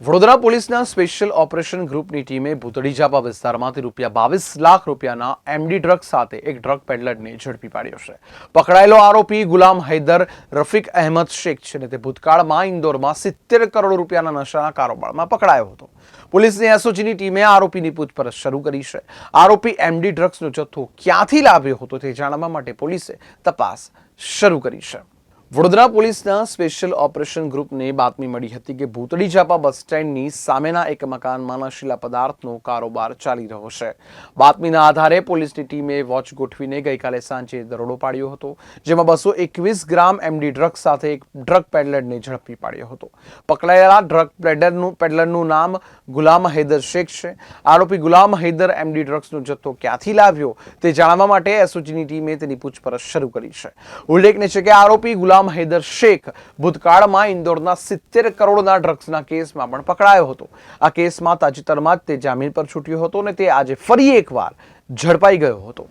વડોદરા પોલીસના special operation ગ્રુપની ટીમે ભૂતળી જાપા વિસ્તારમાંથી રૂપિયા બાવીસ લાખ રૂપિયાના એમડી ડ્રગ સાથે એક ડ્રગ પેડલરને ઝડપી પાડ્યો છે. પકડાયેલો આરોપી ગુલામ હૈદર રફીક અહેમદ શેખ છે અને તે ભૂતકાળમાં ઇન્દોરમાં સિત્તેર કરોડ રૂપિયાના નશાના કારોબારમાં પકડાયો હતો. પોલીસની એસઓજીની ટીમે આરોપીની પૂછપરછ શરૂ કરી છે. આરોપી એમડી ડ્રગ્સનો જથ્થો ક્યાંથી લાવ્યો હતો તે જાણવા માટે પોલીસે તપાસ શરૂ કરી છે. વડોદરા પોલીસના સ્પેશિયલ ઓપરેશન ગ્રુપને બાતમી મળી હતી કે ભૂતળી જાપા બસ સ્ટેન્ડની સામેના એક મકાનમાં નશીલા પદાર્થનો કારોબાર ચાલી રહ્યો છે. બાતમીના આધારે પોલીસની ટીમે વોચ ગોઠવીને ગઈકાલે સાંજે દરોડો પાડ્યો હતો, જેમાં બસો એકવીસ ગ્રામ એમડી ડ્રગ સાથે એક ડ્રગ પેડલરને ઝડપી પાડ્યો હતો. પકડાયેલા ડ્રગ પેડલરનું પેડલરનું નામ ગુલામ હૈદર શેખ છે. આરોપી ગુલામ હૈદર એમડી ડ્રગ્સનો જથ્થો ક્યાંથી લાવ્યો તે જાણવા માટે એસઓજીની ટીમે તેની પૂછપરછ શરૂ કરી છે. ઉલ્લેખનીય છે કે આરોપી ગુલામ હૈદર શેખ ભૂતકાળમાં ઇન્દોરના સિત્તેર કરોડના ડ્રગ્સના કેસમાં પણ પકડાયો હતો. આ કેસમાં તાજેતરમાં તે જામીન પર છૂટ્યો હતો અને તે આજે ફરી એકવાર ઝડપાઈ ગયો હતો.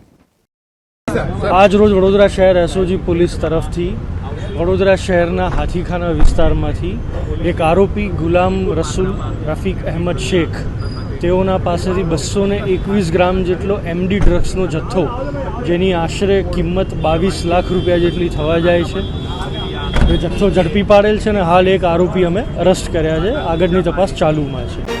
આજ રોજ વડોદરા શહેર એસઓજી પોલીસ તરફથી વડોદરા શહેરના હાથીખાના વિસ્તારમાંથી એક આરોપી ગુલામ રસુલ રફીક અહેમદ શેખ તેઓના પાસેથી બસો ને એકવીસ ગ્રામ જેટલો એમડી ડ્રગ્સનો જથ્થો, જેની આશરે કિંમત બાવીસ લાખ રૂપિયા જેટલી થવા જાય છે જથ્થો ઝડપી પાડેલ છે અને હાલ એક આરોપી અમે અરેસ્ટ કર્યા છે. આગળની તપાસ ચાલુમાં છે.